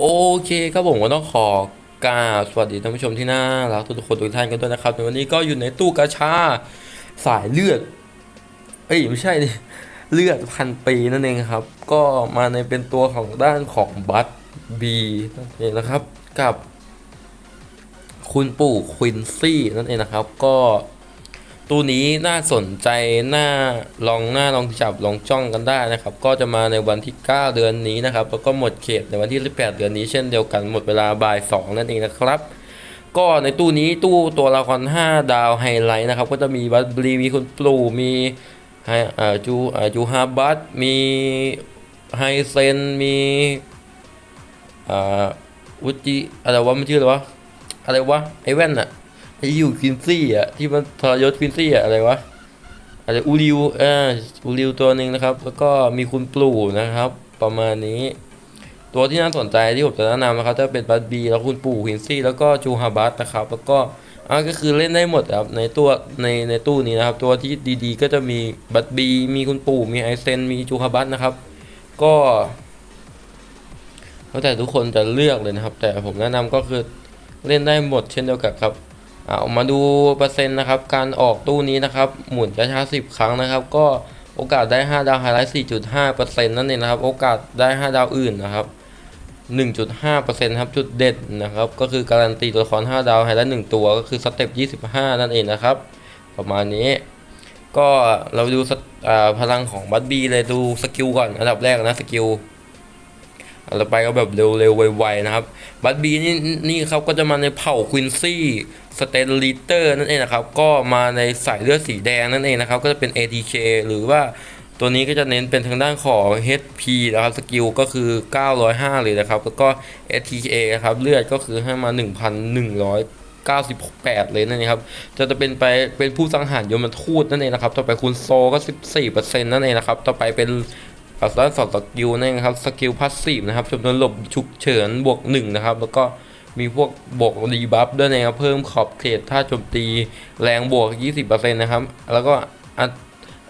โอเคครับผมก็ต้องขอกราบสวัสดีท่านผู้ชมที่น่ารักทุกคนทุกท่านกันด้วยนะครับในวันนี้ก็อยู่ในตู้กาชาสายเลือด เอ้ยไม่ใช่ดิเลือดพันปีนั่นเองครับ ก็มาในเป็นตัวของด้านของบัตบีนั่นเองนะครับกับ คุณปู่ควินซี่นั่นเองนะครับ ก็ ตัวนี้น่าสนใจน่าลองหน้าลองจับลองจ้องกันได้นะครับ ก็จะมาในวันที่ 9 เดือนนี้นะครับแล้วก็หมดเขตในวันที่ 18 เดือนนี้เช่นเดียวกันหมดเวลาบ่าย 2 นั่นเองนะครับ ก็ในตู้นี้ตู้ตัวละคร 5 ดาวไฮไลท์นะครับ ก็จะมีบัตบลีมีคุณปลูมีไฮอ่าจูอ่าจูฮาบัตมีไฮเซนมีอ่าอุจิอะไรวะมันชื่ออะไรวะอะไรวะไอแว่นอะ ไออยู่ควินซี่อะที่มันทรยศควินซี่อะอะไรวะอะไรอูริวเอออูริวตัวหนึ่งนะครับ แล้วก็มีคุณปลูนะครับ ประมาณนี้ ตัวที่น่าสนใจที่ผมจะแนะนำนะครับจะเป็นบัตบีแล้วคุณปู่ควินซี่แล้วก็จูฮาบัตนะครับ แล้วก็อ่าก็คือเล่นได้หมดครับในตัวในในตู้นี้นะครับ ตัวที่ดีๆ ก็จะมีบัตบีมีคุณปู่มีไอเซนมีจูฮาบัตนะครับ ก็แล้วแต่ทุกคนจะเลือกเลยนะครับ แต่ผมแนะนำก็คือเล่นได้หมดเช่นเดียวกันครับ เอามาดูเปอร์เซ็นต์นะครับ การออกตู้นี้นะครับ หมุนกระชาสิบครั้งนะครับ ก็โอกาสได้ 5 ดาวไฮไลท์ 4.5เปอร์เซ็นต์นั่นเองนะครับ โอกาสได้ 5 ดาวอื่นนะครับ 1.5เปอร์เซ็นต์ครับ จุดเด่นนะครับ ก็คือการันตีตัวละคร 5 ดาวไฮไลท์ 1 ตัว ก็คือสเต็ป 25 นั่นเองนะครับ ประมาณนี้ ก็เราดูพลังของบัตบีเลยดูสกิลก่อน อันดับแรกนะสกิล เราไปก็แบบเร็วๆไวๆนะครับ บัตบีนี่นี่ครับก็จะมาในเผ่าควินซี่สเตนลิเตอร์นั่นเองนะครับ ก็มาในสายเลือดสีแดงนั่นเองนะครับ ก็จะเป็น ATK หรือว่าตัวนี้ก็จะเน้นเป็นทางด้านของ HP นะครับ สกิลก็คือ 905 เลยนะครับ แล้วก็ ATK นะครับ เลือดก็คือให้มา 1,198 เลยนั่นเองครับ จะจะเป็นไปเป็นผู้สังหารยมทูตนั่นเองนะครับ ต่อไปคุณโซก็ 14%นั่นเองนะครับ ต่อไปเป็น อัตราสองสกิลนั่นครับสกิลพาสซีฟนะครับจำนวนหลบฉุกเฉินบวก1นะครับแล้วก็มีพวกบวกรีบัฟด้วยนะครับเพิ่มขอบเขตท่าโจมตีแรงบวก 20%นะครับแล้วก็อัต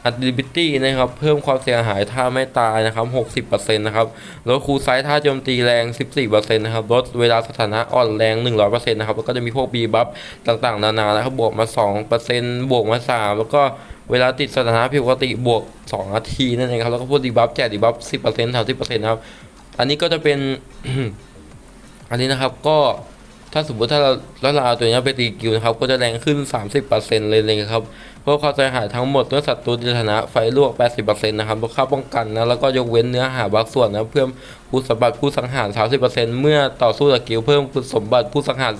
อัตดิบิตี้นะครับเพิ่มความเสียหายท่าไม่ตายนะครับ 60%นะครับลดคูลไซส์ท่าโจมตีแรง 14%นะครับลดเวลาสถานะอ่อนแรง 100%นะครับแล้วก็จะมีพวกบีบัฟต่างๆ นานานะครับบวกมา 2%บวกมา 3 แล้วก็ เวลาติดสถานะผิดปกติบวก 2 นาทีนั่นเองครับ แล้วก็พวกดีบัฟแจกดีบัฟ10% 30%นต์สามสิบเปอร์เซ็นต์ครับ อันนี้ก็จะเป็น อันนี้นะครับก็ ถ้าสมมติถ้าเราแล้วเราเอาตัวนี้ไปตีกิวนะครับ ก็จะแรงขึ้น 30%เลยเลยครับเพื่อความเสียหายทั้งหมดเมื่อศัตรูในฐานะไฟลวก 80%นะครับลดค่าป้องกันนะแล้วก็ยกเว้นเนื้อหาบางส่วนนะเพิ่มผู้สมบัติผู้สังหาร 30%เมื่อต่อสู้กับกิวเพิ่มคุณสมบัติผู้สังหาร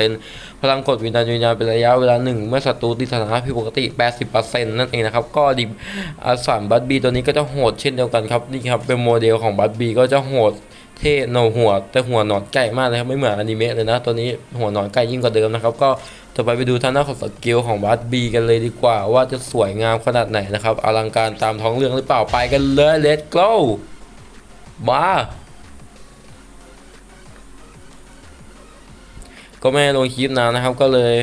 50%พลังกดวิญญาณวิญญาณเป็นระยะเวลาหนึ่งเมื่อศัตรูติดสถานะผิดปกติ 80%นั่นเองนะครับก็ดิอาสารบัตบีตัวนี้ก็จะโหดเช่นเดียวกันครับนี่ครับเป็นโมเดลของบัตบีก็จะโหด เท่โนหัว แต่หัวหนอนไก่มากเลยครับ ไม่เหมือนอนิเมะเลยนะ ตัวนี้หัวหนอนไก่ยิ่งกว่าเดิมนะครับ ก็ต่อไปไปดูท่าหน้าของสกิลของบัสบีกันเลยดีกว่า ว่าจะสวยงามขนาดไหนนะครับ อลังการตามท้องเรื่องหรือเปล่าไปกันเลย let's go มาก็ไม่ลงคลิปนานนะครับ ก็เลย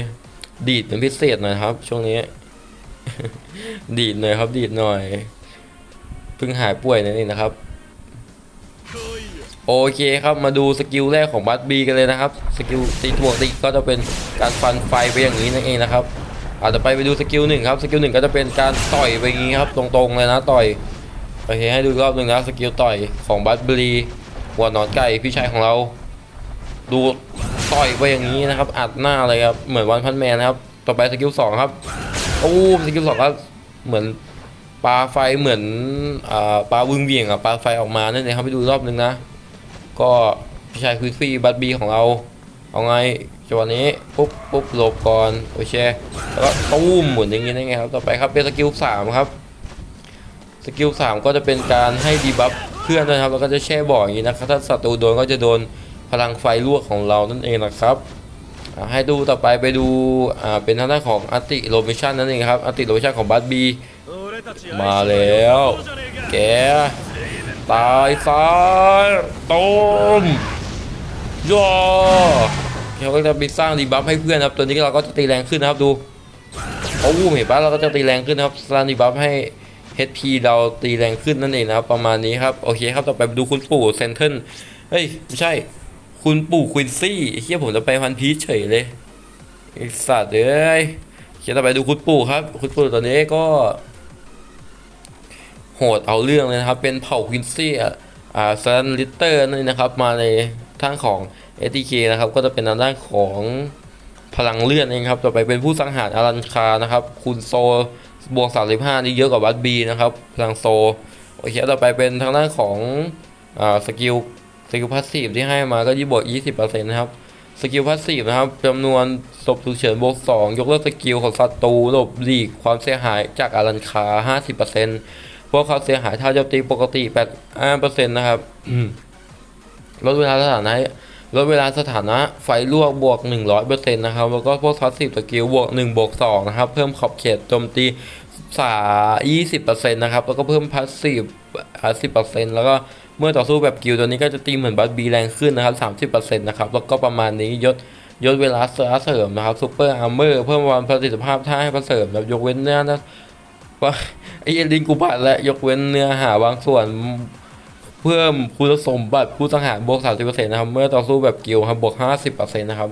ดีดเป็นพิเศษหน่อยครับ ช่วงนี้ ดีดหน่อยครับ ดีดหน่อยเพิ่งหายป่วยนั่นเองนะครับ โอเคครับมาดูสกิลแรกของบัตบีกันเลยนะครับสกิลตีถ่วงตีก็จะเป็นการฟันไฟไปอย่างนี้นั่นเองนะครับอาจจะไปไปดูสกิลหนึ่งครับสกิลหนึ่งก็จะเป็นการต่อยไปอย่างนี้ครับตรงๆเลยนะต่อยโอเคให้ดูรอบหนึ่งนะสกิลต่อยของบัตบีหัวนอนไก่พี่ชายของเรา ดูต่อยไปอย่างนี้นะครับ อัดหน้าเลยครับเหมือนวันพันแมนนะครับต่อไปสกิลสองครับโอ้สกิลสองก็เหมือนปลาไฟเหมือนอปลาวึงเวียงอะปลาไฟออกมานั่นเองครับไปดูรอบหนึ่งนะ ก็พี่ชายควิกฟี่บัตบีของเรา เอาไงจังหวะนี้ปุ๊บปุ๊บหลบก่อนโอเคแล้วก็ตู้มหมุนอย่างงี้ได้ไงครับต่อไปครับเป็นสกิลสามครับสกิลสามก็จะเป็นการให้ดีบัฟเพื่อนนะครับแล้วก็จะแช่บ่ออย่างนี้นะครับถ้าศัตรูโดนก็จะโดนพลังไฟลวกของเรานั่นเองนะครับให้ดูต่อไปไปดูเป็นทางด้านของอัติโลมิชันนั่นเองครับอัติโลมิชันของบัตบีมาแล้วแก ตายซะต้มย่อเขาก็จะไปสร้างดีบัฟให้เพื่อนครับ ตัวนี้เราก็จะตีแรงขึ้นนะครับดูโอ้เห็นปะเราก็จะตีแรงขึ้นนะครับสร้างดีบัฟให้ HP เราตีแรงขึ้นนั่นเองนะครับ ประมาณนี้ครับ โอเคครับ ต่อไปดูคุณปู่เซนเทิลเฮ้ย ไม่ใช่ คุณปู่ควินซี่เฮียผมจะไปพันพีชเฉยเลยไอสัตว์เอ้ยเฮียต่อไปดูคุณปู่ครับ คุณปู่ตอนนี้ก็ โหดเอาเรื่องเลยนะครับ เป็นเผ่าควินซี่อ่าซันลิเตอร์นี่นะครับมาในทางของ s t k นะครับก็จะเป็นทางด้านของพลังเลื่อดเองครับต่อไปเป็นผู้สังหารอารันคานะครับคุณโซบวก 35 นี่เยอะกว่าวัดบีนะครับพลังโซโอเคต่อไปเป็นทางด้านของอ่าสกิลสกิลพาสซีฟที่ให้มาก็ยี่บวก20%นะครับสกิลพาสซีฟนะครับจำนวนศพฉุกเฉินบวก2ยกเลิกสกิลของศัตรูหลบหลีกความเสียหายจากอารันคา 50% พวกเขาเสียหายถ้าโจมตีปกติ8%นะครับอืมลดเวลาสถานะลดเวลาสถานะไฟลวกบวก 100%นะครับ แล้วก็พวกพาสซีฟสกิลบวก1บวก2นะครับ เพิ่มขอบเขตโจมตีสา20%นะครับ แล้วก็เพิ่มพาสซีฟ10%แล้วก็เมื่อต่อสู้แบบกิลด์ตัวนี้ก็จะตีเหมือนบัตบีแรงขึ้นนะครับ 30%นะครับ แล้วก็ประมาณนี้ยศยศเวลาเสริมนะครับซูเปอร์อาร์เมอร์เพิ่มความประสิทธิภาพท่าให้เสริมแบบยกเว้นเนื้อนะว่าไอ เอลิงกูบัตและยกเว้นเนื้อหาบางส่วน เพิ่มคุณสมบัติผู้สังหารบวก 30%นะครับ เมื่อต่อสู้แบบกิลครับบวก 50%นะครับ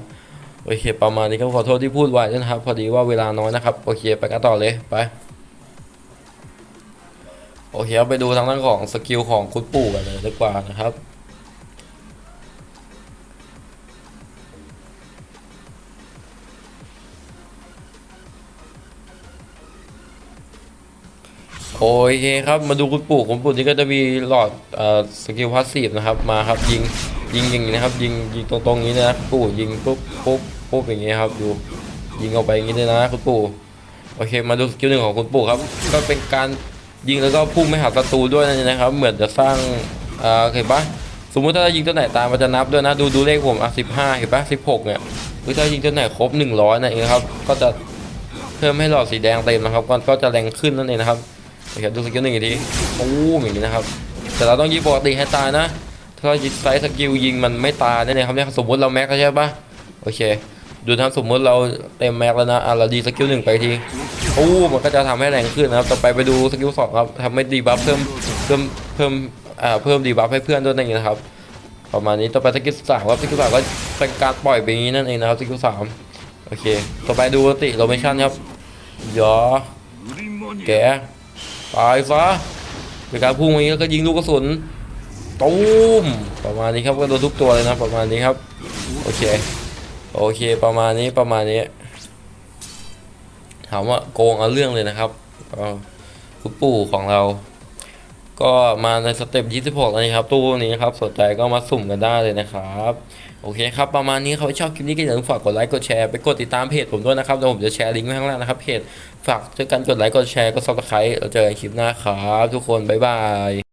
โอเคประมาณนี้ก็ขอโทษที่พูดไว้นะครับ พอดีว่าเวลาน้อยนะครับ โอเคไปกันต่อเลยไปโอเคไปดูทางด้านของสกิลของคุณปู่กันเลยดีกว่านะครับ โอเคครับมาดูคุณปู่คุณปู่นี่ก็จะมีหลอดเอ่อสกิลพาสซีฟนะครับมาครับยิงยิงอย่างนี้นะครับ ยิงยิงตรงๆนี้นะปู่ยิงปุ๊บปุ๊บปุ๊บอย่างนี้ครับดูยิงออกไปอย่างนี้เลยนะคุณปู่โอเค มาดูสกิลหนึ่งของคุณปู่ครับ ก็เป็นการยิงแล้วก็พุ่งไปหาศัตรูด้วยนะครับ เหมือนจะสร้างเอ่อเห็นปะสมมุติถ้ายิงตัวไหนตามมันจะนับด้วยนะดูดูเลขผมอะสิบห้าเห็นปะสิบหกเนี่ยหรือถ้ายิงตัวไหนครบหนึ่งร้อยนั่นเองครับก็จะเพิ่มให้หลอดสีแดงเต็มนะครับก็จะแรงขึ้นนั่นเองนะครับ โอเคดูสกิลหนึ่งอีกทีโอ้อย่างนี้นะครับ แต่เราต้องยิงปกติให้ตายนะ ถ้าเราใช้สกิลยิงมันไม่ตายนั่นเองครับเนี่ยสมมติเราแม็กแล้วใช่ปะโอเค ดูทั้งสมมติเราเต็มแม็กแล้วนะอะเราดีสกิลหนึ่งไปทีโอ้มันก็จะทำให้แรงขึ้นนะครับต่อไปไปดูสกิลสองครับทำให้ดีบัฟเพิ่มเพิ่มเพิ่มอ่าเพิ่มดีบัฟให้เพื่อนด้วยนั่นเองนะครับประมาณนี้ต่อไปสกิลสามครับสกิลสามก็เป็นการปล่อยไปอย่างนี้นั่นเองนะครับสกิลสามโอเค ต่อไปดูติโรเมชั่นครับยอแก ตายซะเป็นการพุ่งอย่างนี้ก็ยิงลูกกระสุนตูมประมาณนี้ครับก็โดนทุกตัวเลยนะประมาณนี้ครับโอเคโอเคประมาณนี้ประมาณนี้ถามว่าโกงเอาเรื่องเลยนะครับคุณปู่ของเรา ก็มาในสเต็ป26แล้วนะครับตู้นี้ครับสนใจก็มาสุ่มกันได้เลยนะครับ โอเคครับประมาณนี้เขาชอบคลิปนี้ก็อย่าลืมฝากกดไลค์กดแชร์ไปกดติดตามเพจผมด้วยนะครับเดี๋ยวผมจะแชร์ลิงก์ไว้ข้างล่างนะครับเพจฝากช่วยกันกดไลค์กดแชร์กดซับสไครต์เราเจอกันคลิปหน้าครับ ทุกคนบ๊ายบาย